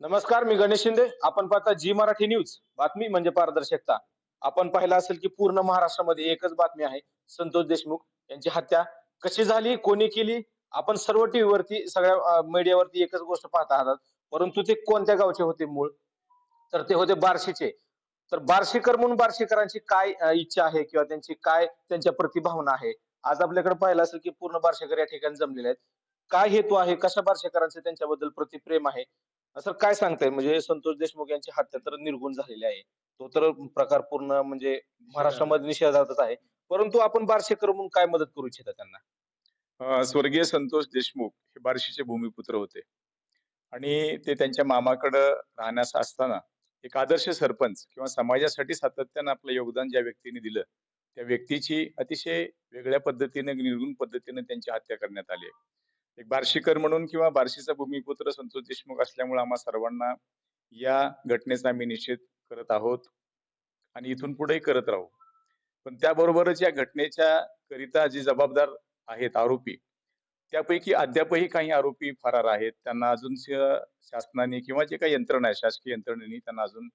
नमस्कार मी गणेश शिंदे. आपण पाहता जी मराठी न्यूज. बातमी म्हणजे पारदर्शकता. आपण पाहिलं असेल की पूर्ण महाराष्ट्रामध्ये एकच बातमी आहे संतोष देशमुख. यांची हत्या कशी झाली कोणी केली? आपण सर्व टीव्हीवरती सगळ्या मीडियावरती एकच गोष्ट पाहत आहात. परंतु ते कोणत्या गावचे होते मूळ? तर ते होते बार्शीचे. तर बार्शीकर म्हणून बार्शीकरांची काय इच्छा आहे किंवा त्यांची काय त्यांच्या प्रतिभावना आहे? आज आपल्याकडे पाहिलं असेल की पूर्ण बार्शीकर या ठिकाणी जमलेले आहेत. काय हेतू आहे? कशा बार्शीकरांचे त्यांच्याबद्दल प्रतिप्रेम आहे? सर काय सांगताय? म्हणजे संतोष देशमुख यांची हत्या तर निर्गुण झालेली आहे. तो तर प्रकार पूर्ण म्हणजे महाराष्ट्रामध्ये निषेधातच आहे. परंतु आपण बारशेकर म्हणून काय मदत करू इच्छिता त्यांना? स्वर्गीय संतोष देशमुख हे बार्शीचे भूमिपुत्र होते. आणि ते त्यांच्या मामाकडं राहण्यास असताना एक आदर्श सरपंच किंवा समाजासाठी सातत्यानं आपलं योगदान ज्या व्यक्तीने दिलं त्या व्यक्तीची अतिशय वेगळ्या पद्धतीने निर्गुण पद्धतीने त्यांची हत्या करण्यात आली आहे. एक बार्शीकर म्हणून किंवा बार्शीचा भूमिपुत्र संतोष देशमुख असल्यामुळे आम्हा सर्वांना या घटनेचा आम्ही निषेध करत आहोत आणि इथून पुढेही करत राहू. पण त्याबरोबरच या घटनेच्या करिता जे जबाबदार आहेत आरोपी त्यापैकी अद्यापही काही आरोपी फरार आहेत. त्यांना अजून शासनाने किंवा जे काही यंत्रणा आहे शासकीय यंत्रणेने त्यांना अजून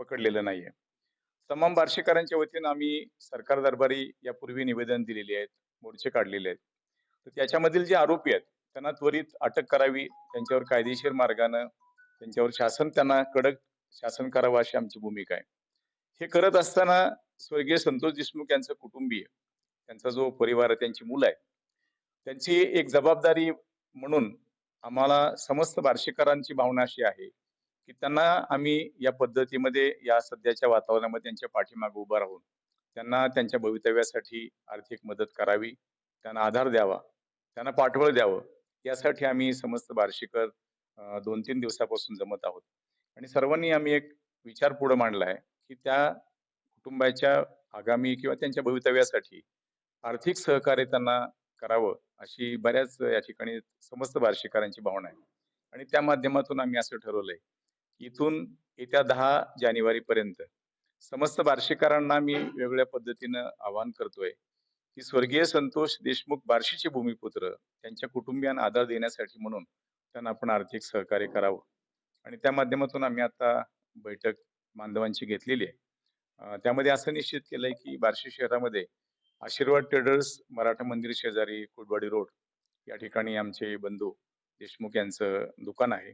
पकडलेलं नाहीये. तमाम बार्शीकरांच्या वतीनं आम्ही सरकार दरबारी यापूर्वी निवेदन दिलेले आहेत मोर्चे काढलेले आहेत. तर त्याच्यामधील जे आरोपी आहेत त्यांना त्वरित अटक करावी त्यांच्यावर कायदेशीर मार्गानं त्यांच्यावर शासन त्यांना कडक शासन करावं अशी आमची भूमिका आहे. हे करत असताना स्वर्गीय संतोष देशमुख यांचं कुटुंबीय त्यांचा जो परिवार आहे त्यांची मुलं आहे त्यांची एक जबाबदारी म्हणून आम्हाला समस्त बार्शीकरांची भावना अशी आहे की त्यांना आम्ही या पद्धतीमध्ये या सध्याच्या वातावरणामध्ये त्यांच्या पाठीमागे उभं राहून त्यांना त्यांच्या भवितव्यासाठी आर्थिक मदत करावी त्यांना आधार द्यावा त्यांना पाठबळ द्यावं यासाठी आम्ही समस्त बार्शीकर दोन तीन दिवसापासून जमत आहोत. आणि सर्वांनी आम्ही एक विचार पुढे मांडला आहे की त्या कुटुंबाच्या आगामी किंवा त्यांच्या भवितव्यासाठी आर्थिक सहकार्य त्यांना करावं अशी बऱ्याच या ठिकाणी समस्त बार्शीकरांची भावना आहे. आणि त्या माध्यमातून आम्ही असं ठरवलंय की इथून येत्या दहा जानेवारी पर्यंत समस्त बार्शीकरांना मी वेगळ्या पद्धतीनं आवाहन करतोय की स्वर्गीय संतोष देशमुख बार्शीचे भूमिपुत्र त्यांच्या कुटुंबियांना आधार देण्यासाठी म्हणून त्यांना आपण आर्थिक सहकार्य करावं. आणि त्या माध्यमातून आम्ही आता बैठक बांधवांची घेतलेली आहे. त्यामध्ये असं निश्चित केलंय की बार्शी शहरामध्ये आशीर्वाद ट्रेडर्स मराठा मंदिर शेजारी कुडवाडी रोड या ठिकाणी आमचे बंधू देशमुख यांचं दुकान आहे.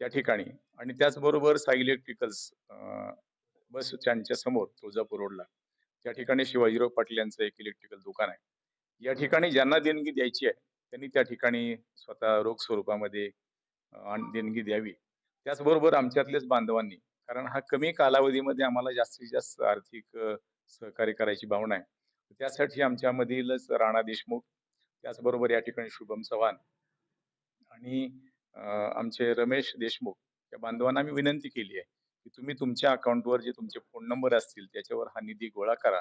त्या ठिकाणी आणि त्याचबरोबर साई इलेक्ट्रिकल्स बस त्यांच्यासमोर तुळजापूर रोडला त्या ठिकाणी शिवाजीराव पाटील यांचं एक इलेक्ट्रिकल दुकान आहे. या ठिकाणी ज्यांना देणगी द्यायची आहे त्यांनी त्या ठिकाणी स्वतः रोख स्वरूपामध्ये आणि देणगी द्यावी. त्याचबरोबर आमच्यातलेच बांधवांनी कारण हा कमी कालावधीमध्ये आम्हाला जास्तीत जास्त आर्थिक सहकार्य करायची भावना आहे. त्यासाठी आमच्यामधीलच राणा देशमुख त्याचबरोबर या ठिकाणी शुभम चव्हाण आणि आमचे रमेश देशमुख या बांधवांना आम्ही विनंती केली आहे. की तुम्ही तुमच्या अकाउंटवर जे तुमचे फोन नंबर असतील त्याच्यावर हा निधी गोळा करा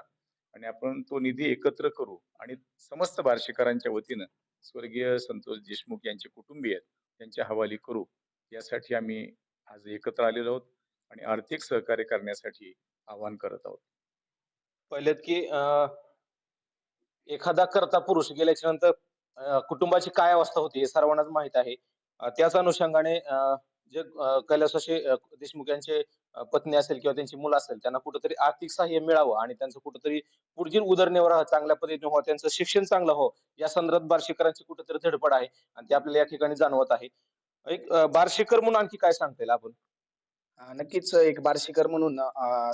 आणि आपण तो निधी एकत्र करू. आणि समस्त बार्शीकरांच्या वतीनं स्वर्गीय संतोष देशमुख यांचे कुटुंबीय त्यांच्या हवाली करू. यासाठी आम्ही आज एकत्र आलेलो आहोत आणि आर्थिक सहकार्य करण्यासाठी आवाहन करत आहोत. पहिलेत की अं, एखादा करता पुरुष गेल्याच्यानंतर कुटुंबाची काय अवस्था होती हे सर्वांनाच माहीत आहे. त्याच अनुषंगाने जे अं, देशमुख यांचे पत्नी असेल किंवा त्यांची मुलं असेल त्यांना कुठंतरी आर्थिक सहाय्य मिळावं आणि त्यांचं कुठंतरी पुढील उदरनिर्वाह चांगल्या पद्धतीने हो त्यांचं शिक्षण चांगलं हो या संदर्भात बार्शीकरांची कुठंतरी धडपड आहे आणि ते आपल्याला या ठिकाणी जाणवत आहे. एक बार्शीकर म्हणून आणखी काय सांगता येईल आपण? नक्कीच एक बार्शीकर म्हणून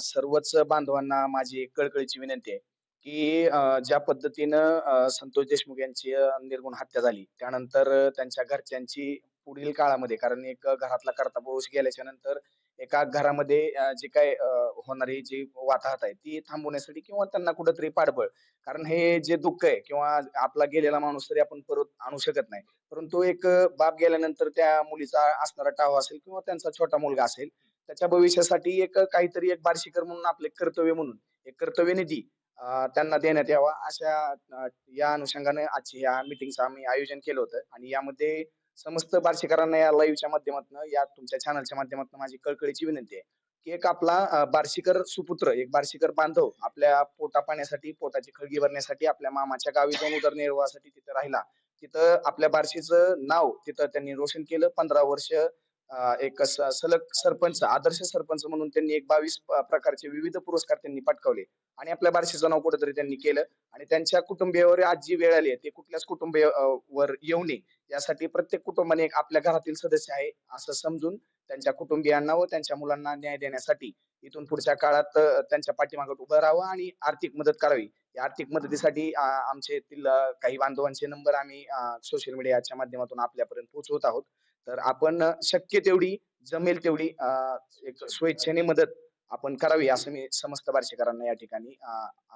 सर्वच बांधवांना माझी एक कळकळीची विनंती आहे की ज्या पद्धतीनं संतोष देशमुख यांची निर्गुण हत्या झाली त्यानंतर त्यांच्या घरच्यांची पुढील काळामध्ये. कारण एक घरातला करता पुरुष गेल्याच्यानंतर एका घरामध्ये जे काय होणारी जी वाताहत आहे ती थांबवण्यासाठी किंवा त्यांना कुठंतरी पाठबळ. कारण हे जे दुःख आहे किंवा आपला गेलेला माणूस तरी आपण परत आणू शकत नाही. परंतु एक बाप गेल्यानंतर त्या मुलीचा असणारा टाव असेल किंवा त्यांचा छोटा मुलगा असेल त्याच्या भविष्यासाठी एक काहीतरी एक बार्शीकर म्हणून आपले कर्तव्य म्हणून एक कर्तव्य निधी त्यांना देण्यात यावा अशा या अनुषंगाने आजची या मिटिंगचं आम्ही आयोजन केलं होतं. आणि यामध्ये समस्त बार्शीकरांना या लाईव्हच्या माध्यमातून या तुमच्या चॅनलच्या माध्यमातून माझी कळकळीची विनंती आहे की एक आपला बार्शीकर सुपुत्र एक बार्शीकर बांधव आपल्या पोटा पाण्यासाठी पोटाची खळगी भरण्यासाठी आपल्या मामाच्या गावी जाऊन उदरनिर्वाहासाठी तिथं राहिला. तिथं आपल्या बार्शीचं नाव तिथं त्यांनी रोशन केलं. पंधरा वर्ष एक स- सलग सरपंच आदर्श सरपंच म्हणून त्यांनी एक बावीस प्रकारचे विविध पुरस्कार त्यांनी पटकावले. आणि आपल्या बारशीचं नाव कुठेतरी त्यांनी केलं. आणि त्यांच्या कुटुंबियावर आज जी वेळ आली आहे ते कुठल्याच कुटुंबियावर येऊ नये. यासाठी प्रत्येक कुटुंबाने एक आपल्या घरातील सदस्य आहे असं समजून त्यांच्या कुटुंबियांना व त्यांच्या मुलांना न्याय देण्यासाठी इथून पुढच्या काळात त्यांच्या पाठीमागे उभं राहावं आणि आर्थिक मदत करावी. या आर्थिक मदतीसाठी आमचे काही बांधवांचे नंबर आम्ही सोशल मीडियाच्या माध्यमातून आपल्यापर्यंत पोहोचवत आहोत. तर आपण शक्य तेवढी जमेल तेवढी एक स्वेच्छेने मदत आपण करावी असं मी समस्त बार्शीकरांना या ठिकाणी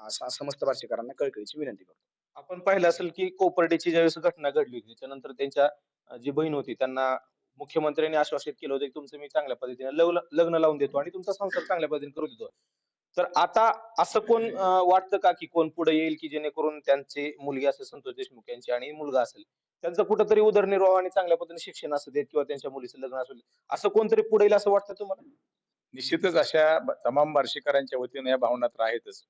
समस्त बार्शीकरांना कळकळीची विनंती करतो. आपण पाहिलं असेल की कोपर्डीची ज्यावेळेस घटना घडली होती त्यानंतर त्यांच्या जी बहीण होती त्यांना मुख्यमंत्र्यांनी आश्वासित केलं होतं की तुमचं मी चांगल्या पद्धतीने लग्न लग्न लावून देतो आणि तुमचा संसार चांगल्या पद्धतीने करू देतो. तर आता असं कोण वाटतं का की कोण पुढे येईल की जेणेकरून त्यांची मुलगी असेल संतोष देशमुख यांची आणि मुलगा असेल? त्यांचं कुठंतरी उदरनिर्वाह आणि चांगल्या पद्धतीने शिक्षण असू देत किंवा त्यांच्या मुलीचं लग्न असू देत. असं कोणतरी पुढे येईल असं वाटतं तुम्हाला? निश्चितच अशा तमाम बार्शीकरांच्या वतीने या भावना तर आहेतच.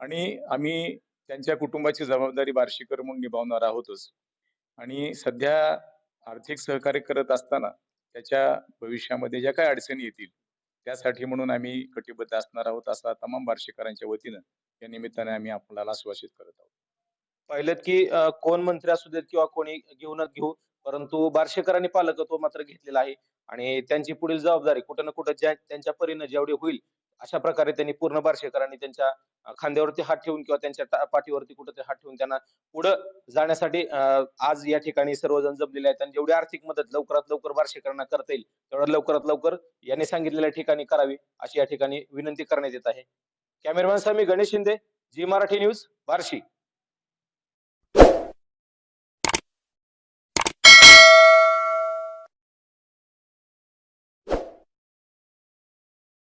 आणि आम्ही त्यांच्या कुटुंबाची जबाबदारी बार्शीकर म्हणून निभावणार आहोतच. आणि सध्या आर्थिक सहकार्य करत असताना त्याच्या भविष्यामध्ये ज्या काही अडचणी येतील त्यासाठी म्हणून आम्ही कटिबद्ध असणार आहोत असा तमाम बार्शीकरांच्या वतीनं या निमित्ताने आम्ही आपल्याला आश्वासित करत आहोत. पाहिलं की कोण मंत्री असू देत किंवा कोणी घेऊनच घेऊ परंतु बार्शेकरांनी पालकत्व मात्र घेतलेलं आहे. आणि त्यांची पुढील जबाबदारी कुठं ना कुठं ज्या त्यांच्या परीनं जेवढी होईल अशा प्रकारे त्यांनी पूर्ण बारशेकरांनी त्यांच्या खांद्यावरती हात ठेवून किंवा त्यांच्या पाठीवरती कुठेतरी हात ठेवून त्यांना पुढं जाण्यासाठी आज या ठिकाणी सर्वजण जमलेले आहेत. आणि जेवढी आर्थिक मदत लवकरात लवकर बारशेकरांना करता येईल तेवढं लवकरात लवकर यांनी सांगितलेल्या ठिकाणी करावी अशी या ठिकाणी विनंती करण्यात येत आहे. Cameraman Swami Ganesh Shinde ji Marathi news Barshi.